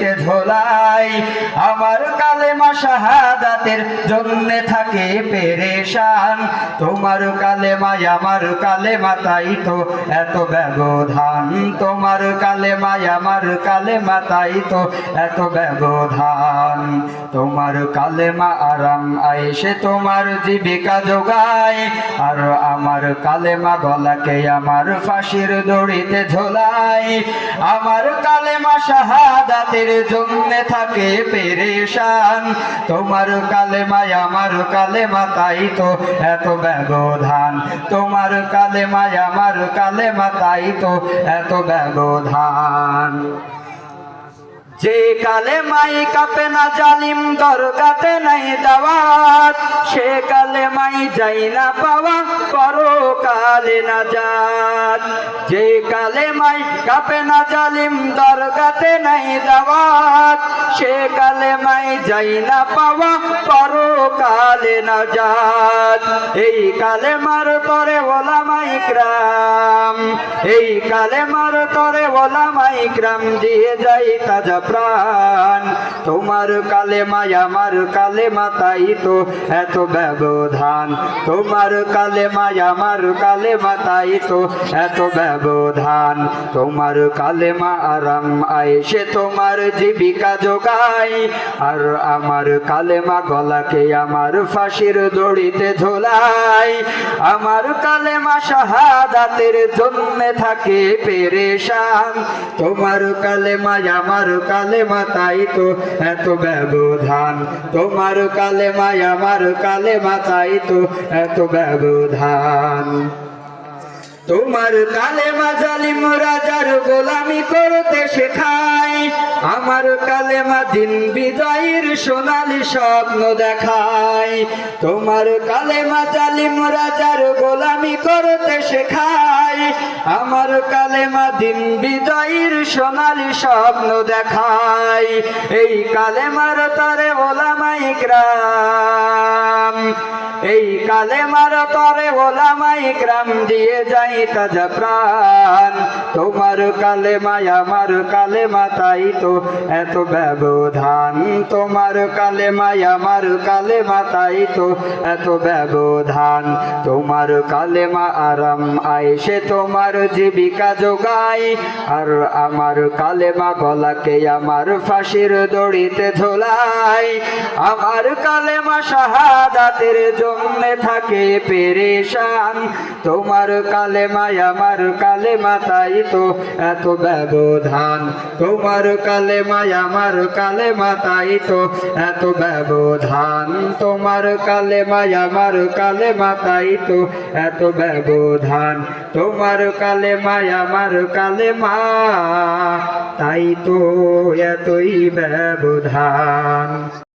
দড়িতে ঝোলাই আমার কালেমা শাহাদাতের জন্য থাকে পেরেশান। তোমার কালেমায় আমার কালেমা, তাই তো এত ব্যবধান। তোমার কালেমায় আমার কালেমা, তাই তো এত ব্যবধান। তোমার কালেমা আরাম আয়েসে, তোমার জীবিকা যোগায়। আর আমার কালেমা গলাকে আমার ফাঁসির দড়িতে ঝোলাই। আমার কালেমা শাহাদাতের জন্য থাকে পেরেশান। তোমার কালেমায়, আমার কালেমা তাই তো এত ব্যবধান। তোমার কালেমায়, আমার কালেমা তাই তো এত ব্যবধান। যে কালে মাই কাপে না জালিম দরগাতে নাই দাওয়াত। সে কালে মাই যাই না পাওয়া করো কালে না যাত যে কালে মাই কাপে না জালিম, দরগাতে নাই দাওয়াত। সে কালে মাই যাই না পাওয়া করো কালে না যাত এই কালে মার তরে ওলামাই গ্রাম এই কালে মার তরে ওলামাই গ্রাম দিয়ে যাই তাজা প্রাণ। তোমার কালে মাই, আমার কালে মাতাই তো এত ব্যবধান। তোমার কালে মাই, আমার কালে মাতাই তো এত ব্যবধান। তোমার কালে মা আরাম আয়েসে তোমার জীবিকা যোগাই আর আমার কালেমা গলাকে আমার ফাঁসির দড়িতে ঝোলাই আমার কালেমা শাহাদাতের জন্য থাকে পেরেশান। তোমার কালেমা, আমার কালেমা, তাই তো এত ব্যবধান। তোমার কালেমা, আমার কালেমা, তাই তো এত ব্যবধান। তোমার কালেমা জালিম রাজার গোলামি করতে শেখায়। আমার কালেমা দিন বিজয়ের সোনালি স্বপ্ন দেখায়। তোমার কালেমা জালিম রাজার গোলামি করতে শেখায়। আমার কালেমা দিন বিজয়ের সোনালি স্বপ্ন দেখায়। এই কালেমার তরে ওলামাই গ্রাম। এই কালেমার তরে ওলামাই গ্রাম দিয়ে যাই তাজা প্রাণ। তোমার কালেমায় আমার কালেমা তাই তো এত ব্যবধান। তোমার কালেমায় আমার কালেমা তাই তো এত ব্যবধান। তোমার কালেমা আরাম আয়েসে তোমার জীবিকা যোগাই আর আমার কালেমা গলাকে আমার ফাঁসির দড়িতে ঝোলাই আমার কালেমা শাহাদাতের জন্য থাকে পেরেশান। তোমার কালে কালেমায় আমার কালেমা তাই তো এত ব্যবধান। তোমার কালেমায় আমার কালেমা তাই তো এত ব্যবধান। তোমার কালেমায় আমার কালেমা তাই তো এত ব্যবধান। তোমার কালে কালেমায় আমার কালেমা তাই তো এতই ব্যবধান।